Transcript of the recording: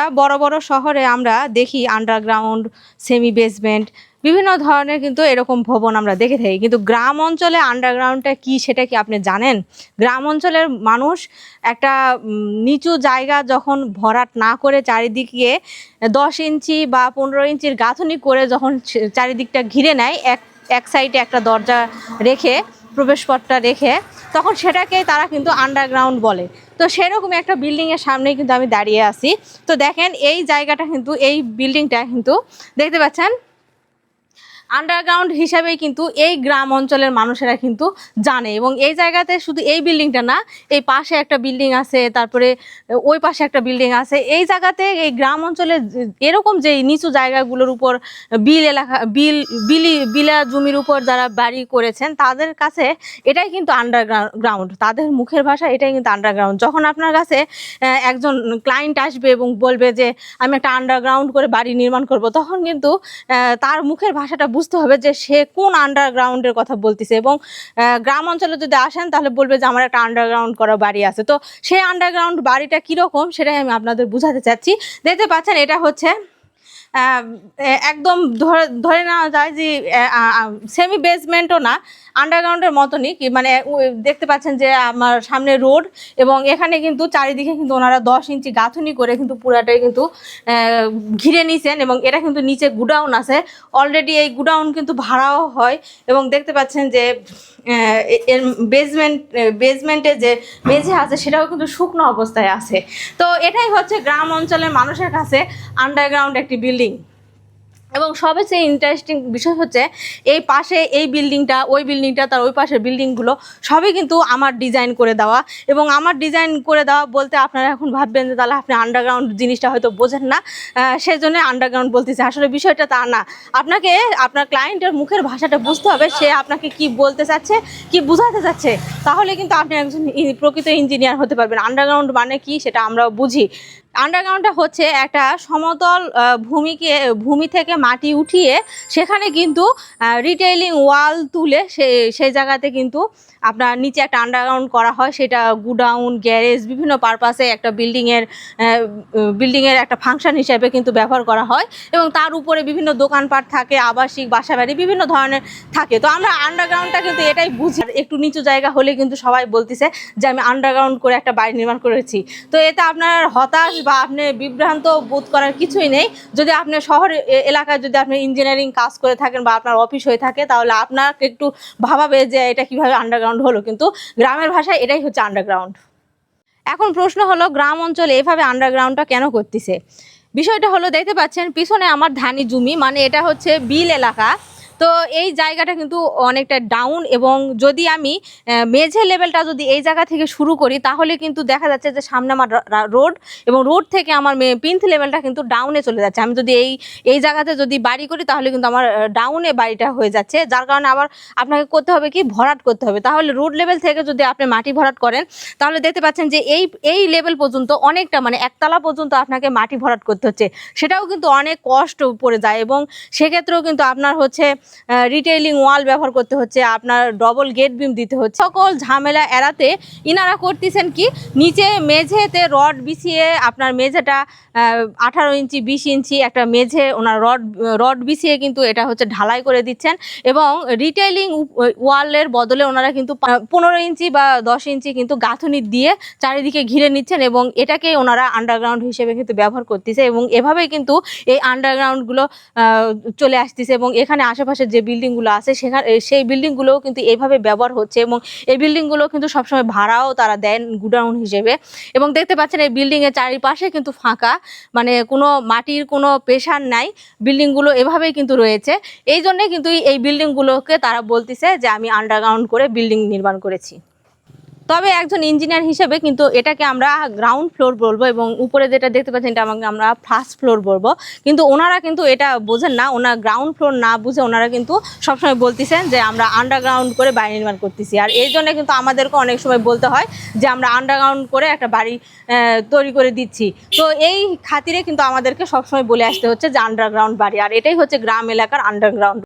আমরা বড় বড় শহরে আমরা দেখি আন্ডারগ্রাউন্ড সেমি বেসমেন্ট বিভিন্ন ধরনের কিন্তু এরকম ভবন আমরা দেখে থাকি। কিন্তু গ্রাম অঞ্চলে আন্ডারগ্রাউন্ডটা কি সেটা কি আপনি জানেন? গ্রাম অঞ্চলের মানুষ একটা নিচু জায়গা যখন ভরাট না করে চারিদিকে দশ ইঞ্চি বা পনেরো ইঞ্চির গাঁথনি করে যখন চারিদিকটা ঘিরে নেয়, এক এক সাইডে একটা দরজা রেখে প্রবেশপথটা রেখে তখন সেটাকে তারা কিন্তু আন্ডারগ্রাউন্ড বলে। তো সেরকমই একটা বিল্ডিংয়ের সামনেই কিন্তু আমি দাঁড়িয়ে আছি। তো দেখেন, এই জায়গাটা কিন্তু, এই বিল্ডিংটা কিন্তু, দেখতে পাচ্ছেন? আন্ডারগ্রাউন্ড হিসাবেই কিন্তু এই গ্রাম অঞ্চলের মানুষেরা কিন্তু জানে। এবং এই জায়গাতে শুধু এই বিল্ডিংটা না, এই পাশে একটা বিল্ডিং আছে, তারপরে ওই পাশে একটা বিল্ডিং আছে। এই জায়গাতে এই গ্রাম অঞ্চলে এরকম যে নিচু জায়গাগুলোর উপর বিল এলাকা, বিল, বিলি, বিলা জমির উপর যারা বাড়ি করেছেন, তাদের কাছে এটাই কিন্তু আন্ডারগ্রাউন্ড তাদের মুখের ভাষা এটাই কিন্তু আন্ডারগ্রাউন্ড যখন আপনার কাছে একজন ক্লায়েন্ট আসবে এবং বলবে যে, আমি একটা আন্ডারগ্রাউন্ড করে বাড়ি নির্মাণ করব, তখন কিন্তু তার মুখের ভাষাটা বুঝতে হবে যে সে কোন আন্ডারগ্রাউন্ডের কথা বলতেছে এবং গ্রাম অঞ্চলে যদি আসেন তাহলে বলবে যে আমার একটা আন্ডারগ্রাউন্ড করা বাড়ি আছে। তো সেই আন্ডারগ্রাউন্ড বাড়িটা কীরকম সেটাই আমি আপনাদের বুঝাতে চাচ্ছি। দেখতে পাচ্ছেন এটা হচ্ছে একদম ধরে নেওয়া যায় যে সেমি বেসমেন্টও না আন্ডারগ্রাউন্ডের মতনই, কি মানে দেখতে পাচ্ছেন যে আমার সামনে রোড এবং এখানে কিন্তু চারিদিকে কিন্তু ওনারা দশ ইঞ্চি গাঁথুনি করে কিন্তু পুরাটাই কিন্তু ঘিরে নিছেন এবং এটা কিন্তু নিচে গুডাউন আছে। অলরেডি এই গুডাউন কিন্তু ভাড়াও হয় এবং দেখতে পাচ্ছেন যে এর বেসমেন্ট বেসমেন্টে যে মেঝে আছে সেটাও কিন্তু শুকনো অবস্থায় আছে। তো এটাই হচ্ছে গ্রাম অঞ্চলের মানুষের কাছে আন্ডারগ্রাউন্ড একটি বিল্ডিং এবং সবচেয়ে ইন্টারেস্টিং বিষয় হচ্ছে, এই পাশে এই বিল্ডিংটা ওই বিল্ডিংটা তার ওই পাশের বিল্ডিংগুলো সবই কিন্তু আমার ডিজাইন করে দেওয়া। এবং আমার ডিজাইন করে দেওয়া বলতে আপনারা এখন ভাববেন যে, তাহলে আপনি আন্ডারগ্রাউন্ড জিনিসটা হয়তো বোঝেন না। সেই জন্য আন্ডারগ্রাউন্ড বলতেছে। আসলে বিষয়টা তা না। আপনাকে, আপনার ক্লায়েন্টের মুখের ভাষাটা বুঝতে হবে, সে আপনাকে কি বলতে চাচ্ছে, কি বোঝাতে চাচ্ছে। তাহলে কিন্তু আপনি একজন প্রকৃত ইঞ্জিনিয়ার হতে পারবেন। আন্ডারগ্রাউন্ড মানে কি, সেটা আমরাও বুঝি। আন্ডারগ্রাউন্ডটা হচ্ছে একটা সমতল ভূমিকে, ভূমি থেকে মাটি উঠিয়ে সেখানে কিন্তু রিটেইলিং ওয়াল তুলে সে, সেই জায়গাতে কিন্তু আপনার নিচে একটা আন্ডারগ্রাউন্ড করা হয়। সেটা গুডাউন, গ্যারেজ, বিভিন্ন পারপাসে একটা বিল্ডিংয়ের বিল্ডিংয়ের একটা ফাংশন হিসেবে কিন্তু ব্যবহার করা হয় এবং তার উপরে বিভিন্ন দোকানপাট থাকে, আবাসিক, বাসাবাড়ি বিভিন্ন ধরনের থাকে। তো আমরা আন্ডারগ্রাউন্ডটা কিন্তু এটাই বুঝি। একটু নিচু জায়গা হলে কিন্তু সবাই বলতেছে যে, আমি আন্ডারগ্রাউন্ড করে একটা বাড়ি নির্মাণ করেছি। তো এতে আপনার হতাশ বা আপনি বিভ্রান্ত বোধ করার কিছুই নেই। যদি আপনি শহর এলাকায় যদি আপনি ইঞ্জিনিয়ারিং কাজ করে থাকেন বা আপনার অফিস হয়ে থাকে, তাহলে আপনাকে একটু ভাবাবে যে এটা কীভাবে আন্ডারগ্রাউন্ড হলো। কিন্তু গ্রামের ভাষায় এটাই হচ্ছে আন্ডারগ্রাউন্ড এখন প্রশ্ন হলো, গ্রাম অঞ্চলে এভাবে আন্ডারগ্রাউন্ডটা কেন করতেছে? বিষয়টা হলো, দেখতে পাচ্ছেন, পিছনে আমার ধানি জমি মানে এটা হচ্ছে বিল এলাকা। তো এই জায়গাটা কিন্তু অনেকটা ডাউন এবং যদি আমি মেঝে লেভেলটা যদি এই জায়গা থেকে শুরু করি, তাহলে কিন্তু দেখা যাচ্ছে যে সামনে আমার রোড এবং রোড থেকে আমার পিন্থ লেভেলটা কিন্তু ডাউনে চলে যাচ্ছে। আমি যদি এই এই জায়গাতে যদি বাড়ি করি, তাহলে কিন্তু আমার ডাউনে বাড়িটা হয়ে যাচ্ছে। যার কারণে আবার আপনাকে করতে হবে কি? ভরাট করতে হবে। তাহলে রোড লেভেল থেকে যদি আপনি মাটি ভরাট করেন, তাহলে দেখতে পাচ্ছেন যে এই এই লেভেল পর্যন্ত অনেকটা মানে একতলা পর্যন্ত আপনাকে মাটি ভরাট করতে হচ্ছে। সেটাও কিন্তু অনেক কষ্ট পড়ে যায় এবং সেক্ষেত্রেও কিন্তু আপনার হচ্ছে রিটেইলিং ওয়াল ব্যবহার করতে হচ্ছে, আপনার ডবল গেট বিম দিতে হচ্ছে। সকল ঝামেলা এড়াতে ইনারা করতেছেন কি? নিচে মেঝেতে রড বিছিয়ে আপনার মেঝেটা আঠারো ইঞ্চি, বিশ ইঞ্চি একটা মেঝে ওনার রড রড বিছিয়ে কিন্তু এটা হচ্ছে ঢালাই করে দিচ্ছেন এবং রিটেইলিং ওয়ালের বদলে ওনারা কিন্তু পনেরো ইঞ্চি বা দশ ইঞ্চি কিন্তু গাঁথনি দিয়ে চারিদিকে ঘিরে নিচ্ছেন এবং এটাকে ওনারা আন্ডারগ্রাউন্ড হিসেবে কিন্তু ব্যবহার করতেছে এবং এভাবেই কিন্তু এই আন্ডারগ্রাউন্ডগুলো চলে আসতেছে এবং এখানে আশেপাশে যে বিল্ডিংগুলো আছে, সেখানে সেই বিল্ডিংগুলোও কিন্তু এভাবে ব্যবহার হচ্ছে এবং এই বিল্ডিংগুলো কিন্তু সবসময় ভাড়াও তারা দেন গুডাউন হিসেবে। এবং দেখতে পাচ্ছেন এই বিল্ডিংয়ের চারিপাশে কিন্তু ফাঁকা মানে কোনো মাটির কোনো পেশার নাই বিল্ডিংগুলো এভাবেই কিন্তু রয়েছে। এই জন্যে কিন্তু এই বিল্ডিংগুলোকে তারা বলতেছে যে, আমি আন্ডারগ্রাউন্ড করে বিল্ডিং নির্মাণ করেছি। তবে একজন ইঞ্জিনিয়ার হিসেবে কিন্তু এটাকে আমরা গ্রাউন্ড ফ্লোর বলব এবং উপরে যেটা দেখতে পাচ্ছেন এটা আমাকে আমরা ফার্স্ট ফ্লোর বলব। কিন্তু ওনারা কিন্তু এটা বোঝেন না, ওনার গ্রাউন্ড ফ্লোর না বুঝে ওনারা কিন্তু সবসময় বলতেছেন যে আমরা আন্ডারগ্রাউন্ড করে বাড়ি নির্মাণ করতেছি। আর এই জন্য কিন্তু আমাদেরকে অনেক সময় বলতে হয় যে আমরা আন্ডারগ্রাউন্ড করে একটা বাড়ি তৈরি করে দিচ্ছি। তো এই খাতিরে কিন্তু আমাদেরকে সবসময় বলে আসতে হচ্ছে যে আন্ডারগ্রাউন্ড বাড়ি। আর এটাই হচ্ছে গ্রাম এলাকার আন্ডারগ্রাউন্ড